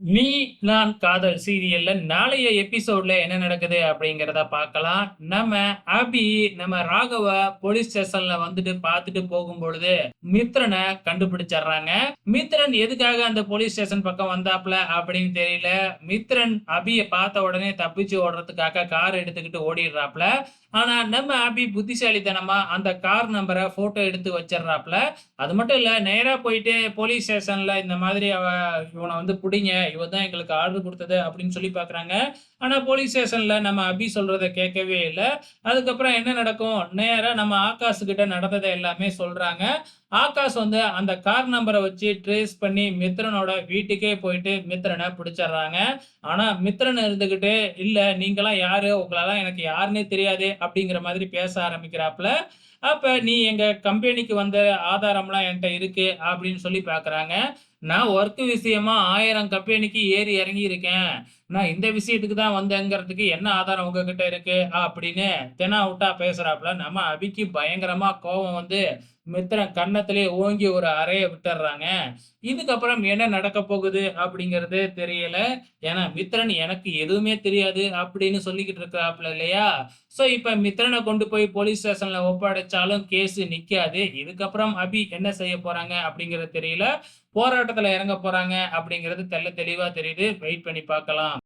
நீ நான் காதல் சீரியல்ல நாளைய எபிசோட்ல என்ன நடக்குது அப்படிங்கிறத பார்க்கலாம். நம்ம அபி நம்ம ராகவ போலீஸ் ஸ்டேஷன்ல வந்துட்டு பார்த்துட்டு போகும் பொழுது மித்ரனை கண்டுபிடிச்சிடுறாங்க. மித்ரன் எதுக்காக அந்த போலீஸ் ஸ்டேஷன் பக்கம் வந்தாப்ல அப்படின்னு தெரியல. மித்ரன் அபிய பார்த்த உடனே தப்பிச்சு ஓடுறதுக்காக கார் எடுத்துக்கிட்டு ஓடிடுறாப்ல ஆனா நம்ம அபி புத்திசாலித்தனமா அந்த கார் நம்பரை போட்டோ எடுத்து வச்சிடுறாப்ல அது மட்டும் இல்ல நேரா போயிட்டு போலீஸ் ஸ்டேஷன்ல இந்த மாதிரி அவ இவனை வந்து பிடிங்க இவன் தான் எங்களுக்கு ஆர்டர் கொடுத்தது அப்படின்னு சொல்லி பார்க்குறாங்க. ஆனால் போலீஸ் ஸ்டேஷன்ல நம்ம அபி சொல்கிறத கேட்கவே இல்லை. அதுக்கப்புறம் என்ன நடக்கும்? நேராக நம்ம ஆகாஷ் கிட்ட நடந்ததை எல்லாமே சொல்றாங்க. ஆகாஷ் வந்து அந்த கார் நம்பரை வச்சு ட்ரேஸ் பண்ணி மித்ரனோட வீட்டுக்கே போயிட்டு மித்ரனை பிடிச்சிடுறாங்க. ஆனா மித்ரன் இருந்துக்கிட்டு இல்ல நீங்களாம் யாரு? உங்களெல்லாம் எனக்கு யாருன்னே தெரியாது அப்படிங்கிற மாதிரி பேச ஆரம்பிக்கிறாப்புல. அப்ப நீ எங்க கம்பெனிக்கு வந்த ஆதாரம்லாம் என்கிட்ட இருக்கு அப்படின்னு சொல்லி பார்க்குறாங்க. நான் ஒர்க் விஷயமா ஆயிரம் கம்பெனிக்கு ஏறி இறங்கி இருக்கேன் நான் இந்த விஷயத்துக்கு தான் வந்தேங்கிறதுக்கு என்ன ஆதாரம் உங்ககிட்ட இருக்கு? அப்படின்னு தெனா அவுட்டா பேசுறாப்புல நம்ம அபிக்கு பயங்கரமா கோபம் வந்து மித்திரன் கன்னத்திலே ஓங்கி ஒரு அறைய விட்டுறாங்க. இதுக்கப்புறம் என்ன நடக்க போகுது அப்படிங்கிறது தெரியல. ஏன்னா மித்திரன் எனக்கு எதுவுமே தெரியாது அப்படின்னு சொல்லிக்கிட்டு இருக்கிறாப்புல இல்லையா? சோ இப்ப மித்திரனை கொண்டு போய் போலீஸ் ஸ்டேஷன்ல ஒப்படைச்சாலும் கேஸ் நிக்காது. இதுக்கப்புறம் அபி என்ன செய்ய போறாங்க அப்படிங்கிறது தெரியல. போராட்டத்துல இறங்க போறாங்க அப்படிங்கிறது தெல்ல தெளிவா தெரியுது. வெயிட் பண்ணி பார்க்கலாம்.